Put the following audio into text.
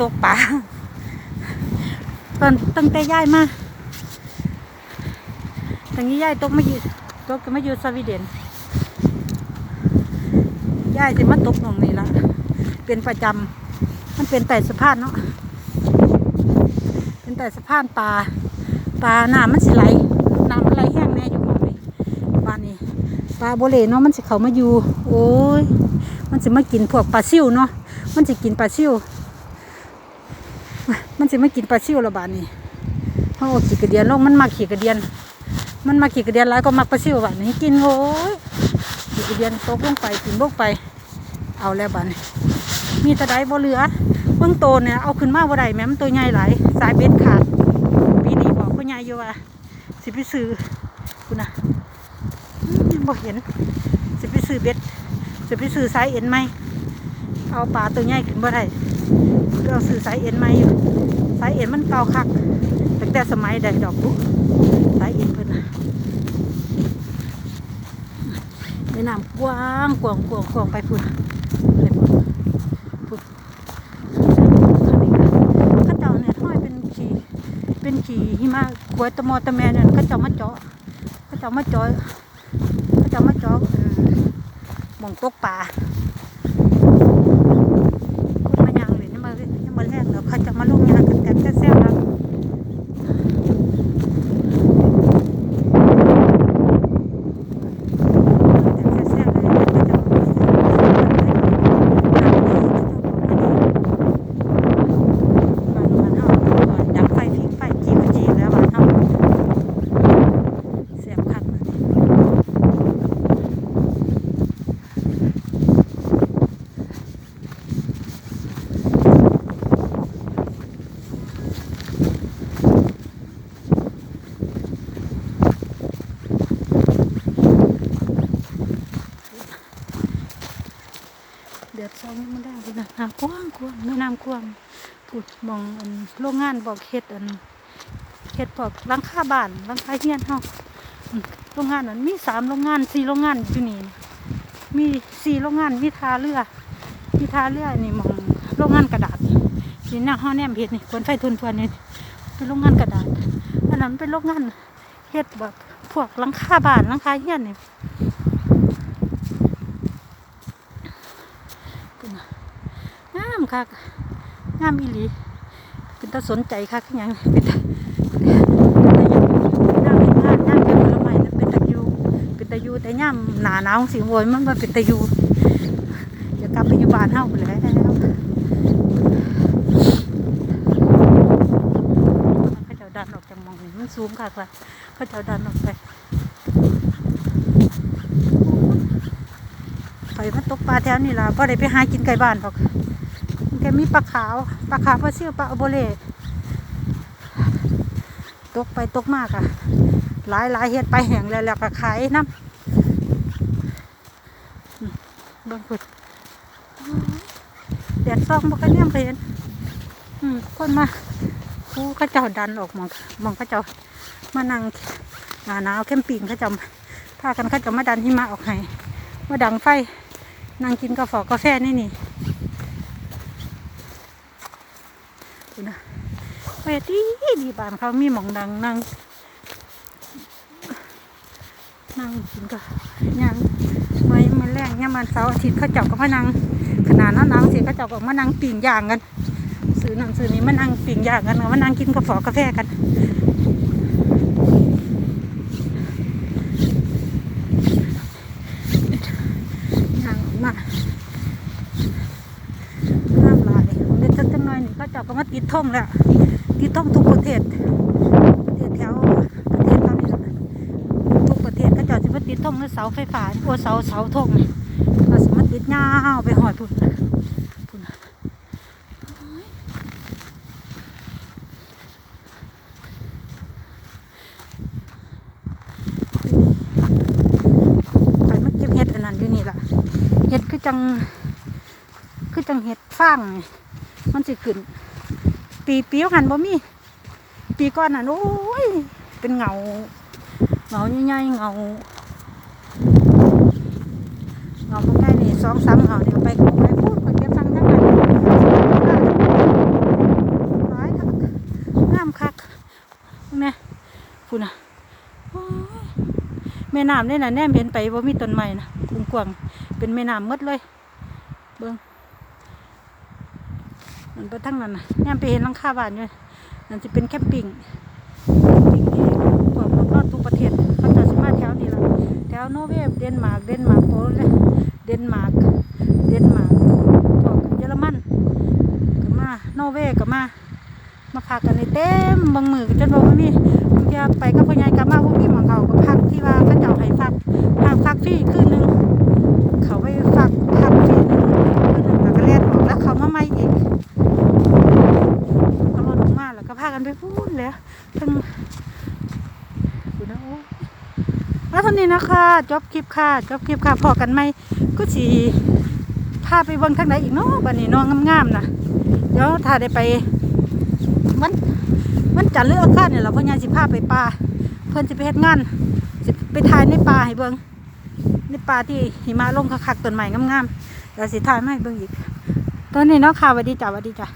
ตกปลาตอนตั้งแต่ย้ายมาตั้งนี้ย้ายตกมาอยู่ตกก็มาอยู่สวีเดนย้ายสิมาตกตรงนี้ละเป็นประจำมันเป็นแต่สะพานเนาะเป็นแต่สะพานปลาปลาน้ำมันสิไหลน้ำมันไหลแห้งแน่อยู่หมองนี้บ้านนี้ปลาโบเลเนาะมันสิเขามาอยู่ โอ้ยมันสิมากินพวกปลาซิวเนาะมันสิกินปลาซิว มันสิมากินปลาซิวและบาดนี้เขาเอาขี่กระเดียนลงมันมาขี่กระเดียน มันมาขี่กระเดียนหลายก็มักปลาซิวบาดนี้กินโอ้ยขี่กระเดียนตกลงไปกินลงไป เอาแล้วบาดนี้มีตะไดบ่เหลือเบื้องโตเนี่ยเอาขึ้นมาบ่ได้แม่มันตัวใหญ่หลายสายเบ็ดขาดปีนี้บอกพ่อใหญ่อยู่ว่าสิไปซื้อคุณนะอืมบ่เห็นสิไปซื้อเบ็ดจะไปซื้อสายเอ็นไหมเอาปลาตัวใหญ่ขึ้นบ่ได้ เราซื้อสายเอ็นไหมอยู่สายเอ็นมันเก่าคักตั้งแต่สมัยใดดอกบุสายเอ็นเพิ่นนะแม่น้ำกว้างกว้างกว้างกว้างไปพุ่นไปพุ่นพุ่นข้าเจ้าเนี่ยห้อยเป็นขี่เป็นขี่หิมะกวยตะมอตะแมเนี่ยข้าเจ้ามาเจาะข้าเจ้ามาเจาะข้าเจ้ามาเจาะอืมหมองตกป่าคนมาย่างเลยนี่มานี่มาแรกเดี๋ยวเขาจะมาลงยางกันกันแซ่บๆแล้วแต่แซ่บๆเลยเขาจะมาบ้านเฮาดับไฟพิงไฟจีบจีบแล้วบ้านเฮาแซ่บคักเลย เดือดซองนี่มั นได้ำกว้างกว้างแม่น้ำกว้างพูดมองอันโรงงานบอกเฮ็ดอันเฮ็ดบอกลังคาบ้านลังคาเฮียนเฮาอืมโรงงานนั้นมีสามโรงงานสี่โรงงานอยู่นี่มีสี่โรงงานมีทาเรือมีทาเรือนี่มองโรงงานกระดาษนี่หน้าห้องแนมเฮ็ดนี่ควนไฟทุนทวนนี่เป็นโรงงานกระดาษอันนั้นเป็นโรงงานเฮ็ดแบบพวกลังคาบ้านลังคาเฮียนนี่งามคักงามอีหลี เป็นตาสนใจคักย่างเป็นตาเป็นตาย่าเห็นงานย่าเก็บผลไม้เป็นตะยูเป็นตะยูแต่ย่ามหนาหนาวสิโวยมันมาเป็นตะยูอย่ากลับไปอยู่บ้านเฮาไปแล้วเขาจ้าดันออกจากมองนี่มันสูงคักว่ะเขาจ้าดันออกไปไปมาตกปลาแถวนี่ล่ะพอได้ไปหากินไก่บ้านหรอก แกมีปลาขาวปลาขาวปลาเสี่ยวปลาอโบเลตกไปตกมากอะหลายหลายเฮ็ดไปแหงแล้วแล้วก็ขายน้ำเบิ่งพุดแดดซองบ่กันเนี่ยเห็นอืมคนมาผู้เขาเจ้าดันออกมองมองเขาเจ้ามานั่งหนาหนาวแคมปิ้งเขาเจ้าพากันเขาเจ้ามาดันหิมะออกให้มาดังไฟนั่งกินกาแฟกาแฟนี่นี่ ดูนะไปดีดีบ้านเขามีหมองดังนั่งนั่งกินก็ยังไม่มันแรงเนี่ยมันเสาร์อาทิตย์เขาเจ้าก็มานั่งขนาดนั้นน้ำสิเขาเจ้าก็มานั่งปิ่งย่างกันซื้อนั่นซื้อนี้มานั่งปิ่งย่างกันมานั่งกินกาแฟกาแฟกันย่างออกมา น้ำลายเด็ก จังหน่อยนี่เจับก็มาติดท่งแล้วติดท่องทุกประเทศประเทศแถวประเทศเขานี่แหละทุกประเทศเขาเจับจะมาติดท่องในเสาไฟฟ้าโอ้เสาเสาท่งนี่เขาสมาติดยาวไปหอยพุ่นพุ่นไปมาเก็บเห็ดอันนั้นอยู่นี่ล่ะเห็ดคือจังคือจังเห็ดฟางนี่ มันสิขึ้น ปีเปียวกันบ่มีปีก่อนน่ะโอ้ยเป็นเงาเงาใหญ่ๆเงาเงาพวกนี้นี่สองสามเงาเดี๋ยวไปกูไปพูดไปเก็บฟังทั้งนั้นหายคักงามคักนี่คุณนะแม่น้ำเนี่ยนะแนมเห็นไปว่ามีต้นไม้นะกุ้งกวงเป็นแม่น้ำมืดเลย เบิ้ง มันไปทั้งนั้นนะแนมไปเห็นหลังคาบ้านอยู่นั่นจะเป็นแคมปิ้งแคมปิ้งที่พวกรอบทุกประเทศเขาจะสมาแถวนี้ละแถวโนเวย์เดนมาร์กเดนมาร์กโปแลนด์เดนมาร์กเดนมาร์กพวกเยอรมันก็มาโนเวย์ก็มา มาพักกันในเต็มบางมือก็จนบอกว่ามีบางทีไปกับพ่อใหญ่กลับมาพวกพี่หมองเขาก็พักที่ว่าเขาเจ้าให้พักพักพักฟรีคืนหนึงเขาไปพักพักฟรีคืนหนึงแล้วก็เลียนออกแล้วเขามาใหม่อีกเอารถออกมาแล้วก็พากันไปพูดเลยทั้งดูนะโอ้ แล้วเท่านี้นะคะจบคลิปค่ะจบคลิปค่ะพอกันไหมก็สีพาไปเบิ่งทางไหนอีกเนาะบันนี้น้องงามๆนะเดี๋ยวถ้าได้ไปมันมันจันทร์หรืออังคารเนี่ยเราพ่อใหญ่สิพาไปป่าเพื่อนสิไปเฮ็ดงานสิไปถ่ายในป่าให้เบิ่งในป่าที่หิมะลงคักๆต้นไม้งามๆเดี๋ยวสิถ่ายมาให้เบิ่งอีกตอนนี้เนาะค่ะสวัสดีจ้าสวัสดีจ้า